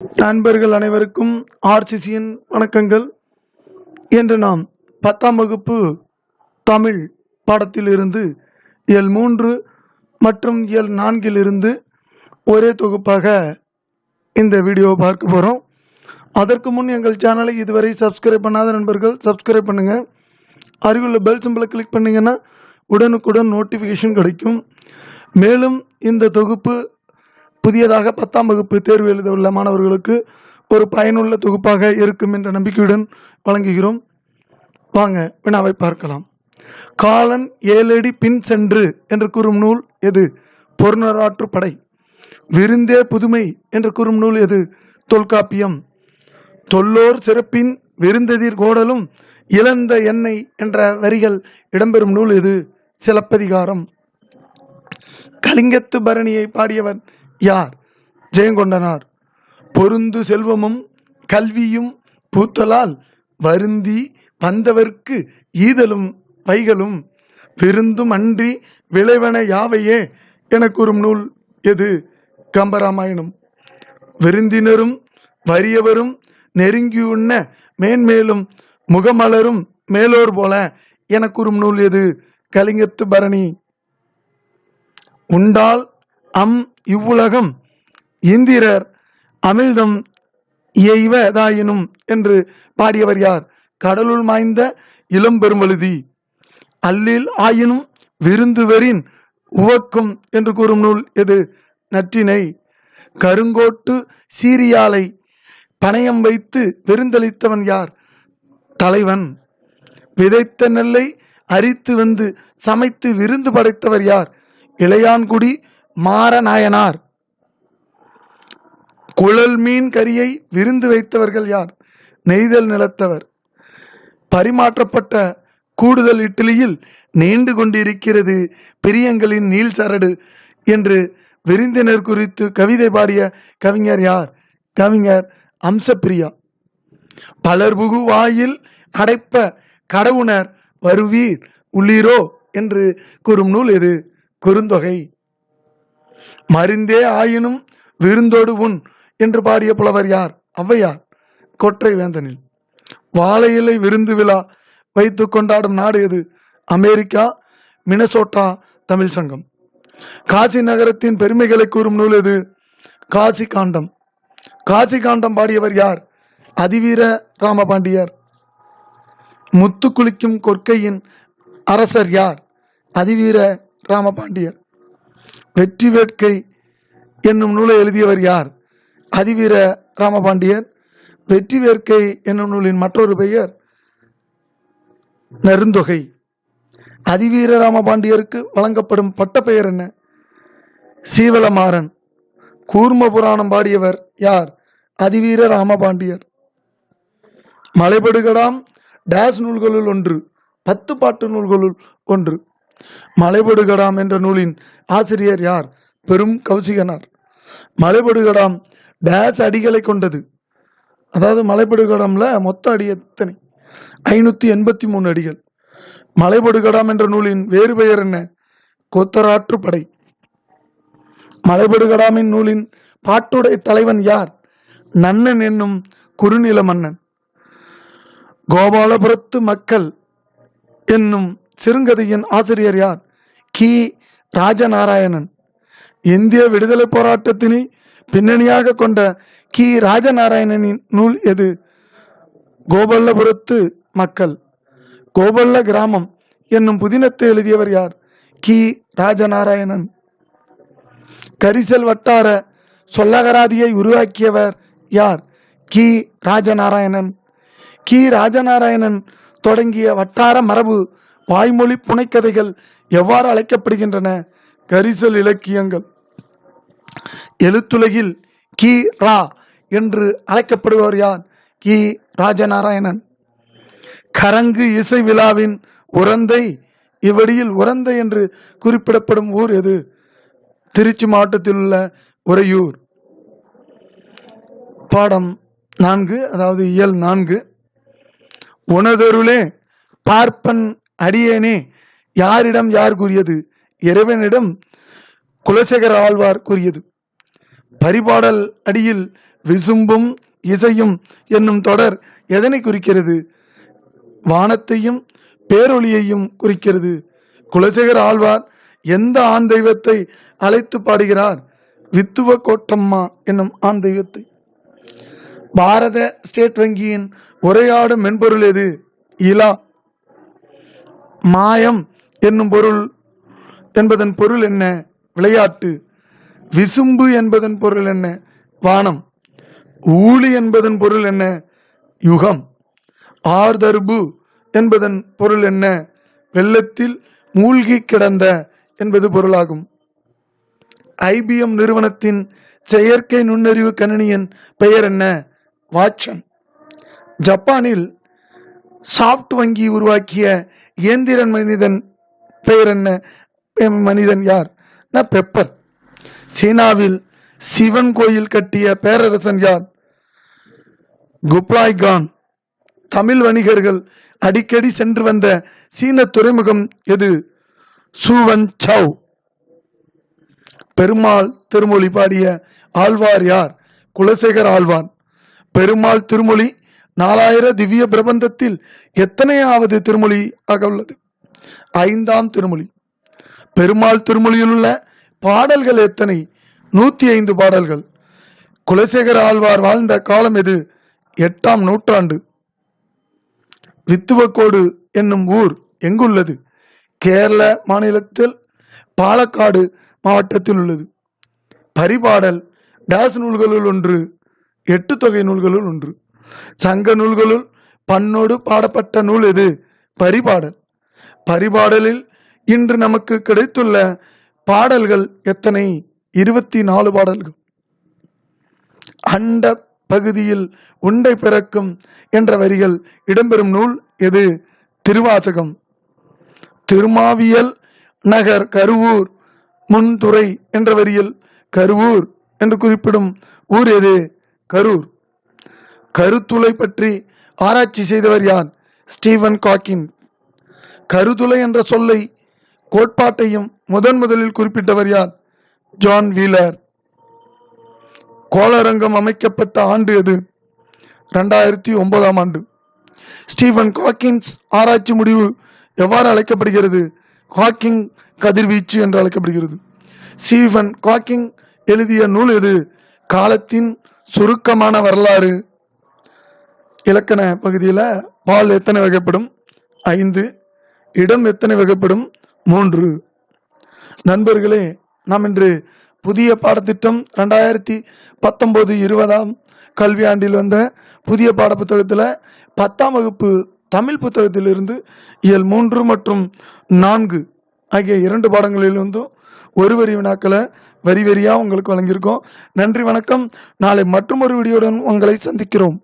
நண்பர்கள் அனைவருக்கும் ஆர்சிசியின் வணக்கங்கள். என்று நாம் பத்தாம் வகுப்பு தமிழ் பாடத்திலிருந்து எல் மூன்று மற்றும் எல் நான்கிலிருந்து ஒரே தொகுப்பாக இந்த வீடியோவை பார்க்க போகிறோம் அதற்கு முன் எங்கள் சேனலை இதுவரை சப்ஸ்கிரைப் பண்ணாத நண்பர்கள் சப்ஸ்கிரைப் பண்ணுங்கள் அருகிலுள்ள பெல் சிம்பிளை கிளிக் பண்ணிங்கன்னா உடனுக்குடன் நோட்டிஃபிகேஷன் கிடைக்கும். மேலும் இந்த தொகுப்பு புதியதாக பத்தாம் வகுப்பு தேர்வு எழுத உள்ள மாணவர்களுக்கு ஒரு பயனுள்ள தொகுப்பாக இருக்கும் என்ற நம்பிக்கையுடன் வழங்குகிறோம். வாங்க வினாவை பார்க்கலாம். காலன் ஏழடி பின் சென்று என்று கூறும் நூல் எது? பொருணராற்று படை. விருந்தே புதுமை என்று கூறும் நூல் எது? தொல்காப்பியம். தொல்லோர் சிறப்பின் விருந்தெதிர் கோடலும் இழந்த எண்ணெய் என்ற வரிகள் இடம்பெறும் நூல் எது? சிலப்பதிகாரம். கலிங்கத்து பரணியை பாடியவர் யார்? ஜெயங்கொண்டனார். பொருந்து செல்வமும் கல்வியும் பூத்தலால் வருந்தி வந்தவர்க்கு ஈதலும் பைகளும் விருந்தும் அன்றி விளைவன யாவையே என கூறும் நூல் எது? கம்பராமாயணம். விருந்தினரும் வறியவரும் நெருங்கியுண்ண மேன்மேலும் முகமலரும் மேலோர் போல என கூறும் நூல் எது? கலிங்கத்து பரணி உண்டால் அம் இவ்வுலகம். இந்திரர் அமிழ்தம் இயைவதாயினும் என்று பாடியவர் யார்? கடலுள் மாய்ந்த இளம்பெருமழுதி. அல்லில் ஆயினும் விருந்துவரின் உவக்கும் என்று கூறும் நூல் எது? நற்றினை கருங்கோட்டு சீரியாலை பணயம் வைத்து விருந்தளித்தவன் யார்? தலைவன். விதைத்த நெல்லை அரித்து வந்து சமைத்து விருந்து படைத்தவர் யார்? இளையான்குடி மாரநாயனார் குழல் மீன் கரியை விருந்து வைத்தவர்கள் யார்? நெய்தல் நிலத்தவர். பரிமாற்றப்பட்ட கூடுதல் இட்லியில் நீண்டு கொண்டிருக்கிறது பிரியங்களின் நீள் சரடு என்று விருந்தினர் குறித்து கவிதை பாடிய கவிஞர் யார்? கவிஞர் அம்சப்பிரியா. பலர் புகு வாயில் அடைப்ப கடவுணர் வருவீர் உள்ளீரோ என்று கூறும் நூல் எது? குறுந்தொகை. மருந்தே ஆயினும் விருந்தோடு உன் என்று பாடிய புலவர் யார்? ஔவையார். கொற்றை வேந்தனில். வாழை இலை விருந்து விழா வைத்து கொண்டாடும் நாடு எது? அமெரிக்கா மினசோட்டா தமிழ் சங்கம். காசி நகரத்தின் பெருமைகளை கூறும் நூல் எது? காசி காண்டம். காசி காண்டம் பாடியவர் யார்? அதிவீர ராமபாண்டியர். முத்து குளிக்கும் கொற்கையின் அரசர் யார்? அதிவீர ராமபாண்டியர். வெற்றி வேட்கை என்னும் நூலை எழுதியவர் யார்? அதிவீர ராமபாண்டியன் வெற்றி வேட்கை என்னும் நூலின் மற்றொரு பெயர் நெருந்தொகை. அதிவீர ராமபாண்டியருக்கு வழங்கப்படும் பட்ட பெயர் என்ன? சீவலமாறன். கூர்ம புராணம் பாடியவர் யார்? அதிவீர ராமபாண்டியர். மலைபடுகடாம் டேஸ் நூல்களுள் ஒன்று பத்து பாட்டு நூல்களுள் ஒன்று. மலைபடுகடாம் என்ற நூலின் ஆசிரியர் யார்? பெரும் கௌசிகனார். மலைபடுகடாம் டேஸ் அடிகளை கொண்டது. அதாவது மலைபடுகடாம்ல மொத்த அடி எத்தனை? ஐநூற்றி எண்பத்தி மூணு அடிகள். மலைபடுகடாம் என்ற நூலின் வேறு பெயர் என்ன? கொத்தராற்று படை. மலைபடுகடாமின் நூலின் பாட்டுடை தலைவன் யார்? நன்னன் என்னும் குறுநில மன்னன். கோபாலபுரத்து மக்கள் என்னும் சிறுங்கதையின் ஆசிரியர் யார்? கி. ராஜநாராயணன். இந்திய விடுதலை போராட்டத்தினை பின்னணியாக கொண்ட கி. ராஜநாராயணனின் நூல் எது? கோபல்லபுரத்து மக்கள். கோபல்ல கிராமம் என்னும் புதினத்தை எழுதியவர் யார்? கி. ராஜநாராயணன். கரிசல் வட்டார சொல்லகராதியை உருவாக்கியவர் யார்? கி. ராஜநாராயணன். கி. ராஜநாராயணன் தொடங்கிய வட்டார மரபு வாய்மொழி புனைக்கதைகள் எவ்வாறு அழைக்கப்படுகின்றன? கரிசல் இலக்கியங்கள். எழுத்துலகில் கி. ரா. என்று அழைக்கப்படுபவர் யார்? கி. ராஜநாராயணன். கரங்கு இசை விழாவின் உரந்தை இவ்வடியில் உரந்தை என்று குறிப்பிடப்படும் ஊர் எது? திருச்சி மாவட்டத்தில் உள்ள உறையூர். பாடம் நான்கு அதாவது இயல் நான்கு. உனதொருளே பார்ப்பன் அடியேனே யாரிடம் யார் கூறியது? இறைவனிடம் குலசேகர ஆழ்வார் கூறியது. பரிபாடல் அடியில் விசும்பும் இசையும் என்னும் தொடர் எதனை குறிக்கிறது? வானத்தையும் பேரொளியையும் குறிக்கிறது. குலசேகர ஆழ்வார் எந்த ஆண் தெய்வத்தை அழைத்து பாடுகிறார்? வித்துவ கோட்டம்மா என்னும் ஆண் தெய்வத்தை. பாரத ஸ்டேட் வங்கியின் உரையாடும் மென்பொருள் எது? இலா. மாயம் என்னும் பொருள் என்பதன் பொருள் என்ன? விளையாட்டு. விசும்பு என்பதன் பொருள் என்ன? வானம். ஊழி என்பதன் பொருள் என்ன? யுகம். ஆர்தர்பு என்பதன் பொருள் என்ன? வெள்ளத்தில் மூழ்கி கிடந்த என்பது பொருளாகும். ஐபிஎம் நிறுவனத்தின் செயற்கை நுண்ணறிவு கணினியின் பெயர் என்ன? வாட்சன். ஜப்பானில் சாப்ட் வங்கி உருவாக்கிய இயந்திரன் மனிதன் பெயர் என்ன? மனிதன் யார்? நான் பெப்பர். சீனாவில் சிவன் கோயில் கட்டிய பேரரசன் யார்? குப்லாய் கான். தமிழ் வணிகர்கள் அடிக்கடி சென்று வந்த சீன துறைமுகம் எது? சூவன் சவ் பெருமாள் திருமொழி பாடிய ஆழ்வார் யார்? குலசேகர் ஆழ்வார் பெருமாள் திருமொழி நாலாயிர திவ்ய பிரபந்தத்தில் எத்தனையாவது திருமொழி ஆக உள்ளது? ஐந்தாம் திருமொழி. பெருமாள் திருமொழியில் உள்ள பாடல்கள் எத்தனை? நூத்தி ஐந்து பாடல்கள். குலசேகர ஆழ்வார் வாழ்ந்த காலம் எது? எட்டாம் நூற்றாண்டு. வித்துவக்கோடு என்னும் ஊர் எங்குள்ளது? கேரள மாநிலத்தில் பாலக்காடு மாவட்டத்தில் உள்ளது. பரிபாடல் டேஸ் நூல்களுள் ஒன்று எட்டு தொகை நூல்களுள் ஒன்று. சங்க நூல்களுள் பண்ணோடு பாடப்பட்ட நூல் எது? பரிபாடல். பரிபாடலில் இன்று நமக்கு கிடைத்துள்ள பாடல்கள் எத்தனை? இருபத்தி நாலு பாடல்கள். அண்ட பகுதியில் உண்டை பிறக்கும் என்ற வரிகள் இடம்பெறும் நூல் எது? திருவாசகம். திருமாவியல் நகர் கருவூர் முன்துறை என்ற வரியில் கருவூர் என்று குறிப்பிடும் ஊர் எது? கரூர். கருத்துளை பற்றி ஆராய்ச்சி செய்தவர் யார்? ஸ்டீவன் காக்கின். கருதுளை என்ற சொல்லை கோட்பாட்டையும் முதன் முதலில் குறிப்பிட்டவர் யார்? John wheeler. கோளரங்கம் அமைக்கப்பட்ட ஆண்டு எது? ரெண்டாயிரத்தி ஒன்பதாம் ஆண்டு. ஸ்டீவன் காக்கின்ஸ் ஆராய்ச்சி முடிவு எவ்வாறு அழைக்கப்படுகிறது? காக்கிங் கதிர்வீச்சு என்று அழைக்கப்படுகிறது. ஸ்டீவன் காக்கிங் எழுதிய நூல் எது? காலத்தின் சுருக்கமான வரலாறு. இலக்கண பகுதியில் பால் எத்தனை வகைப்படும்? ஐந்து. இடம் எத்தனை வகைப்படும்? மூன்று. நண்பர்களே நாம் இன்று புதிய பாடத்திட்டம் ரெண்டாயிரத்தி பத்தொம்போது இருபதாம் கல்வியாண்டில் வந்த புதிய பாடப்புத்தகத்தில் பத்தாம் வகுப்பு தமிழ் புத்தகத்திலிருந்து இயல் மூன்று மற்றும் நான்கு ஆகிய இரண்டு பாடங்களிலிருந்தும் ஒரு வரி வினாக்களை வரி வரியாக உங்களுக்கு வழங்கியிருக்கோம். நன்றி வணக்கம். நாளை மற்றும் ஒரு வீடியோடன் உங்களை சந்திக்கிறோம்.